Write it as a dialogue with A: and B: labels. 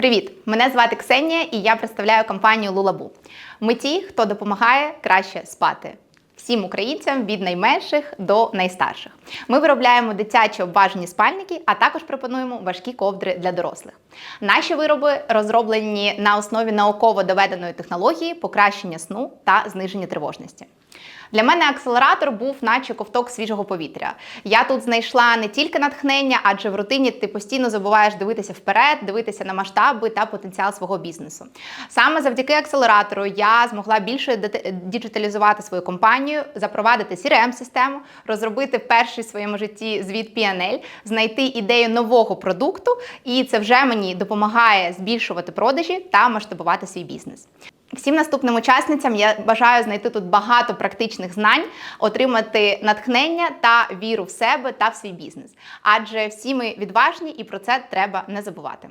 A: Привіт! Мене звати Ксенія і я представляю компанію Лулабу. Ми ті, хто допомагає краще спати. Всім українцям від найменших до найстарших. Ми виробляємо дитячі обважені спальники, а також пропонуємо важкі ковдри для дорослих. Наші вироби розроблені на основі науково доведеної технології покращення сну та зниження тривожності. Для мене акселератор був наче ковток свіжого повітря. Я тут знайшла не тільки натхнення, адже в рутині ти постійно забуваєш дивитися вперед, дивитися на масштаби та потенціал свого бізнесу. Саме завдяки акселератору я змогла більше діджиталізувати свою компанію, запровадити crm систему розробити перший в своєму житті звіт PNL, знайти ідею нового продукту, і це вже мені допомагає збільшувати продажі та масштабувати свій бізнес. Всім наступним учасницям я бажаю знайти тут багато практичних знань, отримати натхнення та віру в себе та в свій бізнес. Адже всі ми відважні і про це треба не забувати.